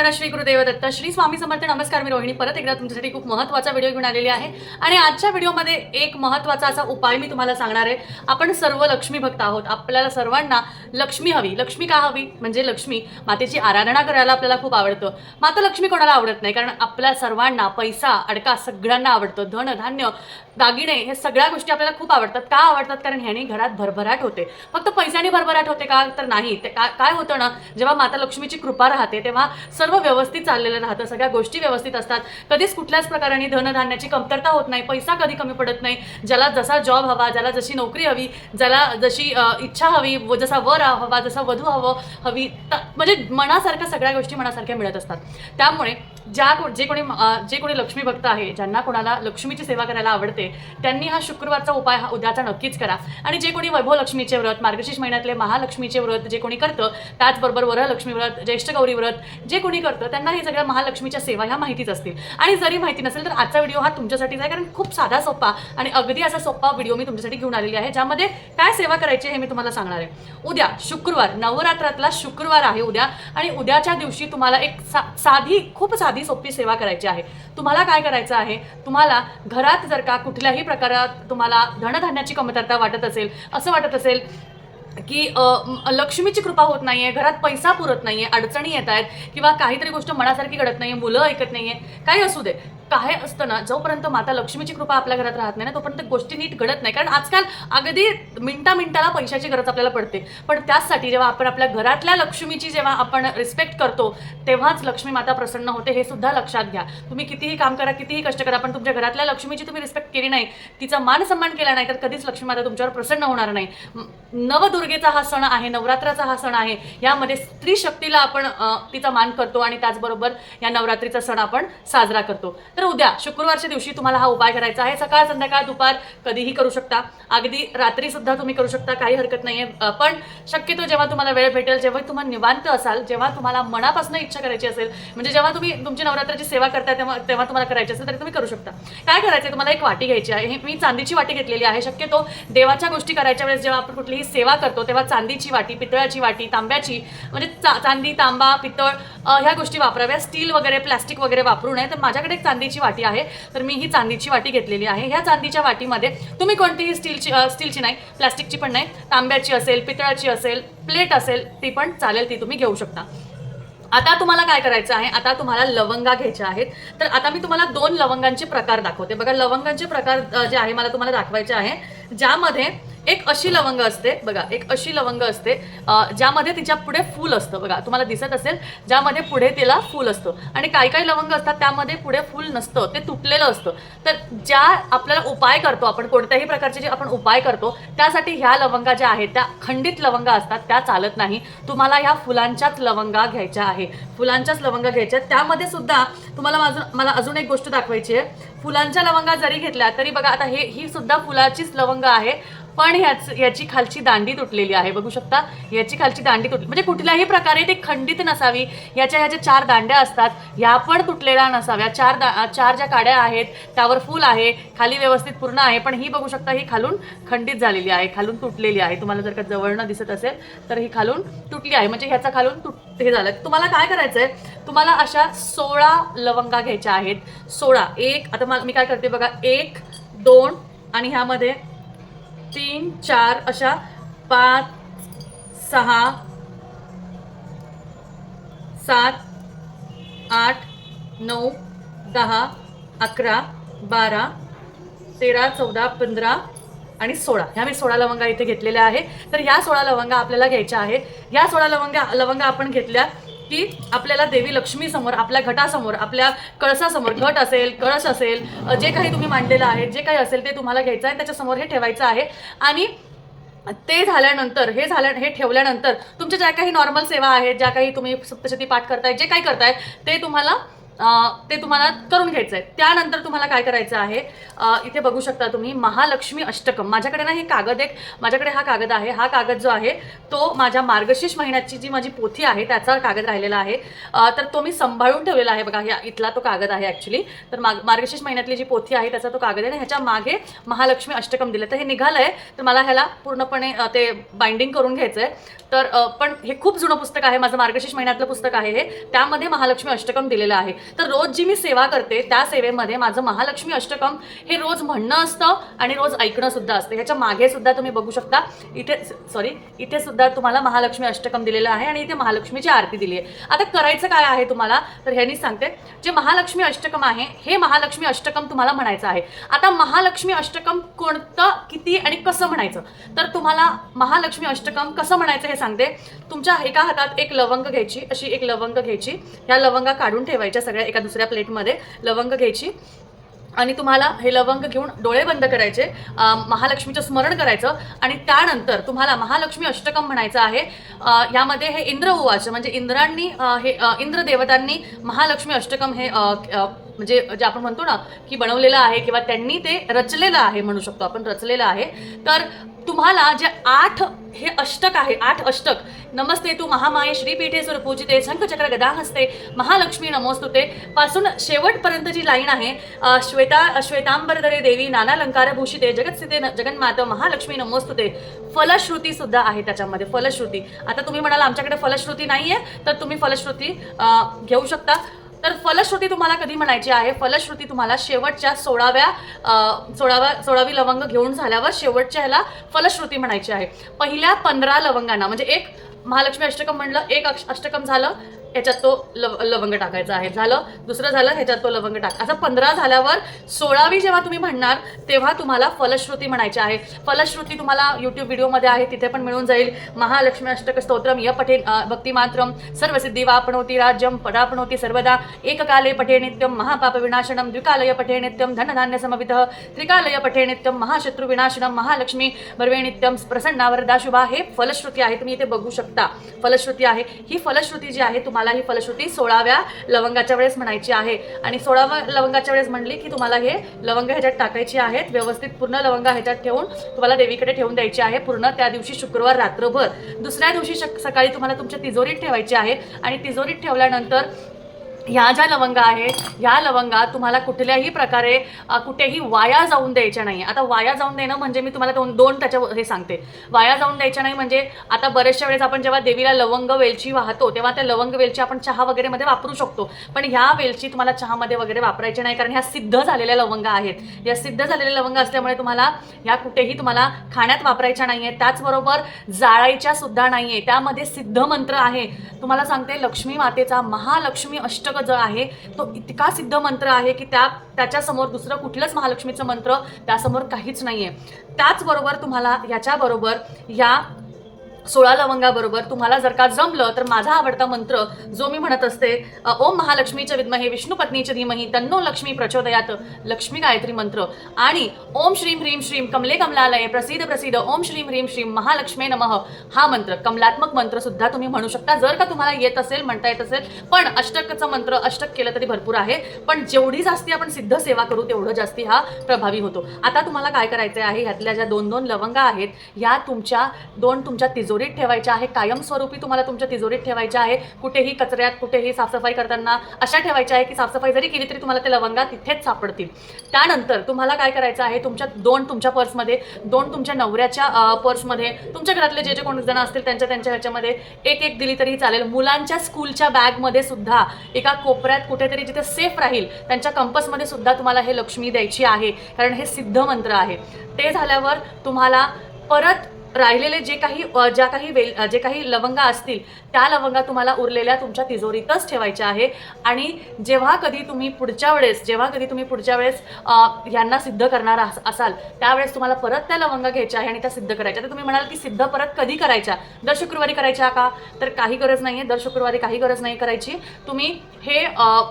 नमस्कार श्री गुरुदेव दत्त श्री स्वामी समर्थ नमस्कार मी रोहिणी. परत एकदा तुमच्यासाठी खूप महत्त्वाचा व्हिडिओ घेऊन आलेली आहे. आणि आजच्या व्हिडिओमध्ये एक महत्त्वाचा असा उपाय मी तुम्हाला सांगणार आहे. आपण सर्व लक्ष्मी भक्त आहोत. आपल्याला सर्वांना लक्ष्मी हवी. लक्ष्मी का हवी? म्हणजे लक्ष्मी. मातेची आराधना करायला आपल्याला खूप आवडतं. माता लक्ष्मी कोणाला आवडत नाही? कारण आपल्या सर्वांना पैसा अडका सगळ्यांना आवडतं. धन धान्य दागिने हे सगळ्या गोष्टी आपल्याला खूप आवडतात. का आवडतात? कारण ह्याने घरात भरभराट होते. फक्त पैशाने भरभराट होते का? तर नाही. ते का काय होतं ना? जेव्हा माता लक्ष्मीची कृपा राहते तेव्हा सर्व सर्व व्यवस्थित चाललेलं राहतं सगळ्या गोष्टी व्यवस्थित असतात. कधीच कुठल्याच प्रकाराने धनधान्याची कमतरता होत नाही पैसा कधी कमी पडत नाही. ज्याला जसा जॉब हवा ज्याला जशी नोकरी हवी ज्याला जशी इच्छा हवी व जसा वर हवा जसा वधू हवं हवी त- म्हणजे मनासारख्या सगळ्या गोष्टी मनासारख्या मिळत असतात. त्यामुळे ज्या को- जे कोणी जे कोणी लक्ष्मी भक्त आहे ज्यांना कोणाला लक्ष्मीची सेवा करायला आवडते त्यांनी हा शुक्रवारचा उपाय हा उद्याचा नक्कीच करा. आणि जे कोणी वैभव लक्ष्मीचे व्रत मार्गशीर्ष महिन्यातले महालक्ष्मीचे व्रत जे कोणी करतं त्याचबरोबर वरलक्ष्मी व्रत ज्येष्ठ गौरी व्रत जे कोणी करतं त्यांना हे सगळ्या महालक्ष्मीच्या सेवा ह्या माहितीच असतील. आणि जरी माहिती नसेल तर आजचा व्हिडिओ हा तुमच्यासाठीच आहे कारण खूप साधा सोपा आणि अगदी असा सोपा व्हिडिओ मी तुमच्यासाठी घेऊन आलेली आहे ज्यामध्ये काय सेवा करायची हे मी तुम्हाला सांगणार आहे. उद्या शुक्रवार नवरात्रातला शुक्रवार आहे उद्या. आणि उद्याच्या दिवशी तुम्हाला एक सा साधी खूप साधी सोपी सेवा करायची आहे. तुम्हाला काय करायचं आहे? तुम्हाला घरात जर का कुठल्याही प्रकारात तुम्हाला धनधान्याची कमतरता वाटत असेल असं वाटत असेल की लक्ष्मीची कृपा होत नाहीये घरात पैसा पुरत नाहीये अडचणी येत आहेत किंवा काहीतरी गोष्ट मनासारखी घडत नाहीये मुलं ऐकत नाहीये काही असू दे. काय असतं ना जोपर्यंत माता लक्ष्मीची कृपा आपल्या घरात राहत नाही ना तोपर्यंत गोष्टी नीट घडत नाही. कारण आजकाल अगदी मिनटा मिनटाला पैशाची गरज आपल्याला पडते. पण त्याचसाठी जेव्हा आपण आपल्या घरातल्या लक्ष्मीची जेव्हा आपण रिस्पेक्ट करतो तेव्हाच लक्ष्मी माता प्रसन्न होते हे सुद्धा लक्षात घ्या. तुम्ही कितीही काम करा कितीही कष्ट करा पण तुमच्या घरातल्या लक्ष्मीची तुम्ही रिस्पेक्ट केली नाही तिचा मान सन्मान केला नाही तर कधीच लक्ष्मी माता तुमच्यावर प्रसन्न होणार नाही. नवदुर्गेचा हा सण आहे नवरात्राचा हा सण आहे यामध्ये स्त्री शक्तीला आपण तिचा मान करतो आणि त्याचबरोबर या नवरात्रीचा सण आपण साजरा करतो. तर उद्या शुक्रवारच्या दिवशी तुम्हाला हा उपाय करायचा आहे. सकाळ संध्याकाळ दुपार कधीही करू शकता. अगदी रात्री सुद्धा तुम्ही करू शकता काही हरकत नाही आहे पण शक्यतो जेव्हा तुम्हाला वेळ भेटेल जेव्हा तुम्हाला निवांत असाल जेव्हा तुम्हाला मनापासून इच्छा करायची असेल म्हणजे जेव्हा तुम्ही तुमची नवरात्राची सेवा करता तेव्हा तेव्हा तुम्हाला करायची असेल तरी तुम्ही करू शकता. काय करायचं तुम्हाला एक वाटी घ्यायची आहे. हे मी चांदीची वाटी घेतलेली आहे. शक्यतो देवाच्या गोष्टी करायच्या वेळेस जेव्हा आपण कुठलीही सेवा करतो तेव्हा चांदीची वाटी पितळाची वाटी तांब्याची म्हणजे चा चांदी तांबा पितळ ह्या गोष्टी वापराव्या. स्टील वगैरे प्लास्टिक वगैरे वापरू नये. तर माझ्याकडे एक चांदी चांदीची वाटी आहे. तर मी ही चांदीची वाटी घेतलेली आहे. ह्या चांदीच्या वाटीमध्ये तुम्ही कोणतीही स्टीलची स्टीलची नाही प्लास्टिकची पण नाही तांब्याची असेल पितळाची असेल प्लेट असेल ती पण चालेल ती तुम्ही घेऊ शकता. आता तुम्हाला काय करायचं आहे? आता तुम्हाला लवंगा घ्यायच्या आहेत. तर आता मी तुम्हाला दोन लवंगांचे प्रकार दाखवते. बघा लवंगांचे प्रकार जे आहे मला तुम्हाला दाखवायचे आहे ज्यामध्ये एक अशी लवंग असते बघा एक अशी लवंग असते ज्यामध्ये तिच्या पुढे फूल असतं बघा तुम्हाला दिसत असेल ज्यामध्ये पुढे तिला फूल असतं. आणि काही काही लवंग असतात त्यामध्ये पुढे फूल नसतं ते तुटलेलं असतं. तर ज्या आपल्याला उपाय करतो आपण कोणत्याही प्रकारचे जे आपण उपाय करतो त्यासाठी ह्या लवंगा ज्या आहेत त्या खंडित लवंगा असतात त्या चालत नाही. तुम्हाला ह्या फुलांच्याच लवंगा घ्यायच्या आहे. फुलांच्याच लवंगा घ्यायच्या त्यामध्ये सुद्धा तुम्हाला माझं मला अजून एक गोष्ट दाखवायची आहे. फुलांच्या लवंगा जरी घेतल्या तरी बघा आता हे ही सुद्धा फुलाचीच लवंग आहे. पण ह्याच याची खालची दांडी तुटलेली आहे. बघू शकता याची खालची दांडी तुटली. म्हणजे कुठल्याही प्रकारे ते खंडित नसावी. याच्या ह्या ज्या चार दांड्या असतात. ह्या पण तुटलेल्या नसाव्या. चार दा चार ज्या काड्या आहेत त्यावर फूल आहे खाली व्यवस्थित पूर्ण आहे. पण ही बघू शकता ही खालून खंडित झालेली आहे. खालून तुटलेली आहे. तुम्हाला जर का जवळनं दिसत असेल तर ही खालून तुटली आहे. म्हणजे ह्याचा खालून तुट हे झालं. तुम्हाला काय करायचं आहे तुम्हाला अशा सोळा लवंगा घ्यायच्या आहेत. सोळा. एक आता मला मी काय करते बघा? एक दोन आणि ह्यामध्ये तीन चार अशा पाच सहा सात आठ नऊ दहा अकरा बारा तेरा चौदा पंधरा आणि सोळा. ह्या मी सोळा लवंगा इथे घेतलेल्या आहे. तर ह्या सोळा लवंगा आपल्याला घ्यायच्या आहेत. ह्या सोळा लवंगा लवंगा आपण घेतल्या की आपल्याला देवी लक्ष्मी समोर आपल्या घटासमोर आपल्या कळसासमोर घट असेल कळस असेल जे काही तुम्ही मांडलेलं आहे जे काही असेल ते तुम्हाला घ्यायचं आहे त्याच्यासमोर हे ठेवायचं आहे. आणि ते झाल्यानंतर हे झाल्या हे ठेवल्यानंतर तुमच्या ज्या काही नॉर्मल सेवा आहेत ज्या काही तुम्ही सप्तशती पाठ करताय जे काही करताय ते तुम्हाला ते तुम्हाला करून घ्यायचं आहे त्यानंतर तुम्हाला काय करायचं आहे इथे बघू शकता तुम्ही महालक्ष्मी अष्टकम. माझ्याकडे ना हे कागद एक माझ्याकडे हा कागद आहे हा कागद जो आहे तो माझ्या मार्गशीर्ष महिन्याची जी माझी पोथी आहे त्याचा कागद राहिलेला आहे. तर तो मी सांभाळून ठेवलेला आहे बघा ह्या इथला तो कागद आहे ॲक्च्युली तर माग मार्गशीर्ष महिन्यातली जी पोथी आहे त्याचा तो कागद आहे ह्याच्या मागे महालक्ष्मी अष्टकम दिलं. तर हे निघालं आहे तर मला ह्याला पूर्णपणे ते बाइंडिंग करून घ्यायचं आहे तर पण हे खूप जुनं पुस्तक आहे माझं मार्गशीर्ष महिन्यातलं पुस्तक आहे हे. त्यामध्ये महालक्ष्मी अष्टकम दिलेलं आहे. तर रोज जी मी सेवा करते त्या सेवेमध्ये माझं महालक्ष्मी अष्टकम हे रोज म्हणणं असतं आणि रोज ऐकणं सुद्धा असतं. ह्याच्या मागे सुद्धा तुम्ही बघू शकता. इथे सॉरी इथे सुद्धा तुम्हाला महालक्ष्मी अष्टकम दिलेलं आहे आणि इथे महालक्ष्मीची आरती दिली आहे. आता करायचं काय आहे तुम्हाला? तर ह्यानी सांगते. जे महालक्ष्मी अष्टकम आहे हे महालक्ष्मी अष्टकम तुम्हाला म्हणायचं आहे. आता महालक्ष्मी अष्टकम कोणतं किती आणि कसं म्हणायचं? तर तुम्हाला महालक्ष्मी अष्टकम कसं म्हणायचं हे सांगते तुमच्या एका हातात एक लवंग घ्यायची अशी एक लवंग घ्यायची. ह्या लवंगा काढून ठेवायच्या सगळ्या एका दुसऱ्या प्लेटमध्ये लवंग घ्यायची. आणि तुम्हाला हे लवंग घेऊन डोळे बंद करायचे महालक्ष्मीचं स्मरण करायचं आणि त्यानंतर तुम्हाला महालक्ष्मी अष्टकम म्हणायचं आहे. यामध्ये हे इंद्र उवाच म्हणजे इंद्रांनी हे इंद्रदेवतांनी इंद्र देवतांनी महालक्ष्मी अष्टकम हे म्हणजे जे आपण म्हणतो ना की बनवलेलं आहे किंवा त्यांनी ते रचलेलं आहे म्हणू शकतो आपण रचलेलं आहे. तर तुम्हाला जे आठ हे अष्टक आहे आठ अष्टक नमस्ते तू महामाये श्रीपीठे सुरपूजिते शंखचक्र गदा हस्ते महालक्ष्मी नमोस्तुते पासून शेवटपर्यंत जी लाईन आहे श्वेता श्वेतांबरधरे देवी नानालंकार भूषिते जगतस्थिते जगन्मात महालक्ष्मी नमोस्तुते फलश्रुती सुद्धा आहे त्याच्यामध्ये फलश्रुती. आता तुम्ही म्हणाल आमच्याकडे फलश्रुती नाही आहे तर तुम्ही फलश्रुती घेऊ शकता. तर फलश्रुती तुम्हाला कधी म्हणायची आहे? फलश्रुती तुम्हाला शेवटच्या सोळाव्या सोळाव्या सोळावी लवंग घेऊन झाल्यावर शेवटच्या ह्याला फलश्रुती म्हणायची आहे. पहिल्या पंधरा लवंगांना म्हणजे एक महालक्ष्मी अष्टकम म्हणलं एक अष्टकम झालं ह्याच्यात तो लव लवंग टाकायचा आहे. झालं? दुसरं झालं ह्याच्यात तो लवंग टाक. असं पंधरा झाल्यावर सोळावी जेव्हा तुम्ही म्हणणार तेव्हा तुम्हाला फलश्रुती म्हणायची आहे. फलश्रुती तुम्हाला यूट्यूब व्हिडिओमध्ये आहे तिथे पण मिळून जाईल. महालक्ष्मी अष्टक स्तोत्रम य पठे भक्तिमात्रम भक्तिमात्रम सर्वसिद्धी वापणवती राज्यम पदापणोती सर्वदा एककाले पठे नित्यम महापाप विनाशनम द्विकालय पठे नित्यम धनधान्य समवितः त्रिकालय पठे नित्यम महाशत्रु विनाशनम महालक्ष्मी बर्वे नित्यम प्रसन्नावरदा शुभा हे फलश्रुती आहे. तुम्ही इथे बघू शकता. फलश्रुती आहे. ही फलश्रुती जी आहे तुम्हाला ही फलश्रुती सोळाव्या लवंगाच्या वेळेस म्हणायची आहे. आणि सोळाव्या लवंगाच्या वेळेस म्हणली की तुम्हाला हे लवंग ह्याच्यात टाकायची आहेत. व्यवस्थित पूर्ण लवंग ह्याच्यात ठेवून तुम्हाला देवीकडे ठेवून द्यायची आहे. पूर्ण त्या दिवशी शुक्रवार रात्रभर. दुसऱ्या दिवशी शक सकाळी तुम्हाला तुमच्या तिजोरीत ठेवायची आहे. आणि तिजोरीत ठेवल्यानंतर ह्या ज्या लवंगा आहेत ह्या लवंगा तुम्हाला कुठल्याही प्रकारे कुठेही वाया जाऊन द्यायच्या नाही. आता वाया जाऊन देणं म्हणजे मी तुम्हाला दोन दोन त्याच्या हे सांगते. वाया जाऊन द्यायच्या नाही म्हणजे आता बऱ्याचशा वेळेस आपण जेव्हा देवीला लवंग वेलची वाहतो तेव्हा त्या लवंग वेलची आपण चहा वगैरेमध्ये वापरू शकतो. पण ह्या वेलची तुम्हाला चहामध्ये वगैरे वापरायची नाही कारण ह्या सिद्ध झालेल्या लवंगा आहेत. या सिद्ध झालेल्या लवंग असल्यामुळे तुम्हाला ह्या कुठेही तुम्हाला खाण्यात वापरायच्या नाही आहेत त्याचबरोबर जाळायच्या सुद्धा नाही आहे त्यामध्ये सिद्ध मंत्र आहे. तुम्हाला सांगते लक्ष्मी मातेचा महालक्ष्मी अष्टक जो आहे. तो इतका सिद्ध मंत्र आहे की त्या त्याच्यासमोर दुसरं कुठलंच महालक्ष्मीचं मंत्र त्यासमोर काहीच नाही आहे त्याचबरोबर तुम्हाला याच्याबरोबर या सोळा लवंगाबरोबर तुम्हाला जर का जमलं तर माझा आवडता मंत्र जो मी म्हणत असते ओम महालक्ष्मीच्या विद्महे विष्णू पत्नीच्या धीमही तन्नो लक्ष्मी प्रचोदयात लक्ष्मी गायत्री मंत्र. आणि ओम श्रीम ह्रीम श्रीम कमले कमलालय प्रसिद्ध प्रसिद्ध ओम श्रीम ह्रीम श्रीम महालक्ष्मी नमः हा मंत्र. कमलात्मक मंत्र सुद्धा तुम्ही म्हणू शकता. जर का तुम्हाला येत असेल म्हणता येत असेल पण अष्टकचं मंत्र अष्टक केलं तरी भरपूर आहे. पण जेवढी जास्ती आपण सिद्ध सेवा करू तेवढं जास्ती हा प्रभावी होतो. आता तुम्हाला काय करायचं आहे? ह्यातल्या ज्या दोन दोन लवंगा आहेत ह्या तुमच्या दोन तुमच्या तिजोरीत ठेवायच्या आहे कायमस्वरूपी तुम्हाला तुमच्या तिजोरीत ठेवायच्या आहे. कुठेही कचऱ्यात कुठेही साफसफाई करताना अशा ठेवायच्या आहे की साफसफाई जरी केली तरी तुम्हाला ते लवंगा तिथेच सापडतील. त्यानंतर तुम्हाला काय करायचं आहे तुमच्या दोन तुमच्या पर्समध्ये दोन तुमच्या नवऱ्याच्या पर्समध्ये तुमच्या घरातले जे जे कोण जण असतील त्यांच्या त्यांच्या ह्याच्यामध्ये एक एक दिली तरी चालेल. मुलांच्या स्कूलच्या बॅगमध्ये सुद्धा एका कोपऱ्यात कुठेतरी जिथे सेफ राहील त्यांच्या कंपसमध्ये सुद्धा तुम्हाला हे लक्ष्मी द्यायची आहे. कारण हे सिद्ध मंत्र आहे. ते झाल्यावर तुम्हाला परत राहिलेले जे काही ज्या काही वेल जे काही लवंगा असतील त्या लवंगा तुम्हाला उरलेल्या तुमच्या तिजोरीतच ठेवायच्या आहे. आणि जेव्हा कधी तुम्ही पुढच्या वेळेस जेव्हा कधी तुम्ही पुढच्या वेळेस यांना सिद्ध करणार असाल त्यावेळेस तुम्हाला परत त्या लवंगा घ्यायच्या आहे आणि त्या सिद्ध करायच्या. तर तुम्ही म्हणाल की सिद्ध परत कधी करायच्या? दर शुक्रवारी करायच्या का? तर काही गरज नाही आहे दर शुक्रवारी काही गरज नाही करायची. तुम्ही हे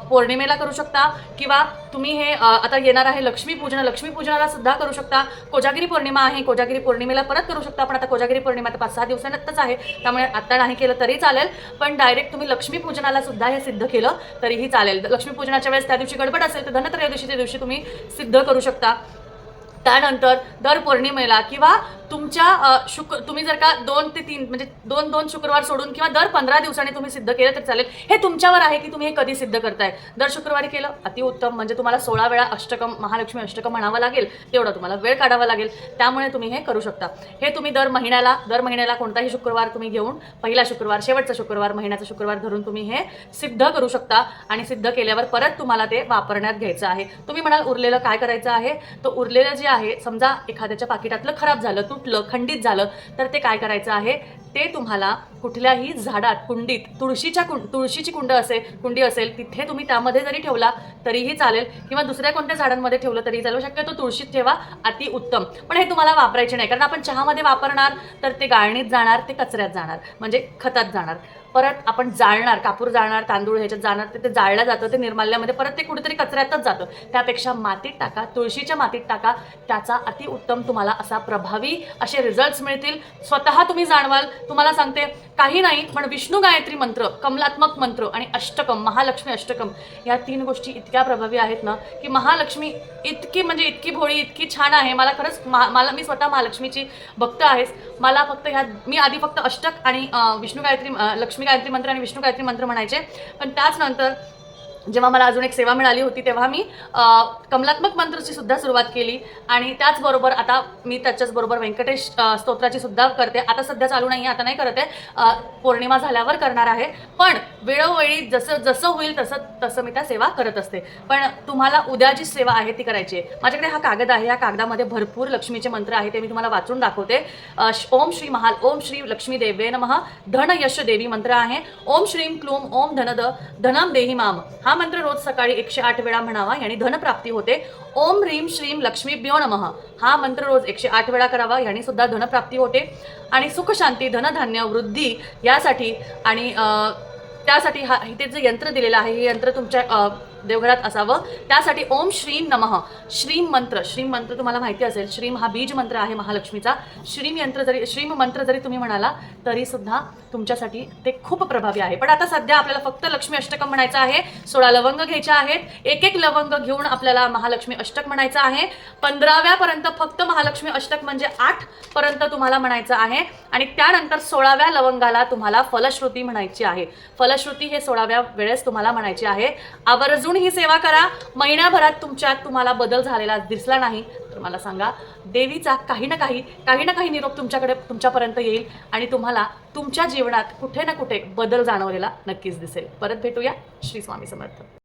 पौर्णिमेला करू शकता किंवा तुम्ही हे आता येणार आहे लक्ष्मीपूजन. लक्ष्मीपूजनाला सुद्धा करू शकता. कोजागिरी पौर्णिमा आहे. कोजागिरी पौर्णिमेला परत करू शकता. पण आता कोजागिरी पौर्णिमा तर पाच सहा दिवसानंतरच आहे. त्यामुळे आता नाही केलं तरी चालेल. पण डायरेक्ट तुम्ही लक्ष्मीपूजनाला सुद्धा हे सिद्ध केलं तरीही चालेल. लक्ष्मीपूजनाच्या वेळेस त्या दिवशी गडबड असेल तर धनत्रयोदशीच्या दिवशी तुम्ही सिद्ध करू शकता. त्यानंतर दर पौर्णिमेला किंवा तुमच्या शुक्र तुम्ही जर का दोन ते तीन म्हणजे दोन दोन शुक्रवार सोडून किंवा दर पंधरा दिवसांनी तुम्ही सिद्ध केलं तर चालेल. हे तुमच्यावर आहे की तुम्ही हे कधी सिद्ध करताय? दर शुक्रवारी केलं? अतिउत्तम म्हणजे तुम्हाला सोळा वेळा अष्टकम महालक्ष्मी अष्टकम म्हणावं लागेल. तेवढा तुम्हाला वेळ काढावा लागेल. त्यामुळे तुम्ही हे करू शकता. हे तुम्ही दर महिन्याला दर महिन्याला कोणताही शुक्रवार तुम्ही घेऊन पहिला शुक्रवार शेवटचा शुक्रवार महिन्याचा शुक्रवार धरून तुम्ही हे सिद्ध करू शकता आणि सिद्ध केल्यावर परत तुम्हाला ते वापरण्यात घ्यायचं आहे. तुम्ही म्हणाल उरलेलं काय करायचं आहे? तर उरलेलं जे आहे समजा एखाद्याच्या पाकिटातलं खराब झालं तुटलं खंडित झालं तर ते काय करायचं आहे? ते तुम्हाला कुठल्याही झाडात कुंडीत तुळशीच्या कुं तुळशीची कुंड असेल कुंडी असेल तिथे तुम्ही त्यामध्ये जरी ठेवला तरीही चालेल. किंवा दुसऱ्या कोणत्या झाडांमध्ये ठेवलं तरी चालू शक्यतो तुळशीत ठेवा अति उत्तम. पण हे तुम्हाला वापरायचे नाही कारण आपण चहामध्ये वापरणार तर ते गाळणीत जाणार ते कचऱ्यात जाणार म्हणजे खतात जाणार. परत आपण जाळणार कापूर जाळणार तांदूळ ह्याच्यात जाणार ते ते जाळलं जातं ते निर्माल्यामध्ये परत ते कुठेतरी कचऱ्यातच जातं. त्यापेक्षा मातीत टाका तुळशीच्या मातीत टाका त्याचा अतिउत्तम तुम्हाला असा प्रभावी असे रिझल्ट्स मिळतील. स्वतः तुम्ही जाणवाल तुम्हाला सांगते काही नाही पण विष्णू गायत्री मंत्र कमलात्मक मंत्र आणि अष्टकम महालक्ष्मी अष्टकम या तीन गोष्टी इतक्या प्रभावी आहेत ना की महालक्ष्मी इतकी म्हणजे इतकी भोळी इतकी छान आहे. मला खरंच मा- मला मी स्वतः महालक्ष्मीची भक्त आहेस. मला फक्त ह्या मी आधी फक्त अष्टक आणि विष्णू गायत्री लक्ष्मी लक्ष्मी गायत्री मंत्र आणि विष्णू गायत्री मंत्र म्हणायचे. पण त्याच नंतर जेव्हा मला अजून एक सेवा मिळाली होती तेव्हा मी कमलात्मक मंत्रची सुद्धा सुरुवात केली. आणि त्याचबरोबर आता मी त्याच्याचबरोबर व्यंकटेश स्तोत्राची सुद्धा करते. आता सध्या चालू नाही आता नाही करत आहे. पौर्णिमा झाल्यावर करणार आहे. पण वेळोवेळी जसं जसं होईल तसं तसं मी त्या सेवा करत असते. पण तुम्हाला उद्या जी सेवा आहे ती करायची आहे माझ्याकडे हा कागद आहे. या कागदामध्ये भरपूर लक्ष्मीचे मंत्र आहे ते मी तुम्हाला वाचून दाखवते. ओम श्री महाल ओम श्री लक्ष्मी देवे नमः. धन यश देवी मंत्र आहे. ओम श्रीम क्लूम ओम धनद धनम देही माम. हा मंत्र रोज सकाळी एकशे आठ वेळा म्हणावा याने धनप्राप्ती होते. ओम ह्रीम श्रीम लक्ष्मीभ्यो नमः. हा मंत्र रोज एकशे आठ वेळा करावा याने सुद्धा धनप्राप्ती होते. आणि सुखशांती धनधान्य वृद्धी यासाठी आणि त्यासाठी हा इथे जे यंत्र दिलेलं आहे हे यंत्र तुमच्या देवघरात असावं. त्यासाठी ओम श्रीम नमः. श्रीम मंत्र. श्रीम मंत्र तुम्हाला माहिती असेल. श्रीम हा बीज मंत्र आहे महालक्ष्मीचा. श्रीम यंत्र जरी श्रीम मंत्र जरी तुम्ही म्हणाला तरी सुद्धा तुमच्यासाठी ते खूप प्रभावी आहे. पण आता सध्या आपल्याला फक्त लक्ष्मी अष्टकम म्हणायचं आहे. सोळा लवंग घ्यायच्या आहेत. एक एक लवंग घेऊन आपल्याला महालक्ष्मी अष्टक म्हणायचं आहे. पंधराव्यापर्यंत फक्त महालक्ष्मी अष्टक म्हणजे आठ पर्यंत तुम्हाला म्हणायचं आहे. आणि त्यानंतर सोळाव्या लवंगाला तुम्हाला फलश्रुती म्हणायची आहे. फलश्रुती हे सोळाव्या वेळेस तुम्हाला म्हणायची आहे. आवर्जून आवर्जून ही सेवा करा. महिन्याभरात तुमच्यात तुम्हाला बदल झालेला दिसला नाही. तर मला सांगा देवीचा काही ना काही काही ना काही निरोप तुमच्याकडे तुमच्यापर्यंत येईल आणि तुम्हाला तुमच्या जीवनात कुठे ना कुठे बदल जाणवलेला नक्कीच दिसेल. परत भेटूया. श्री स्वामी समर्थ.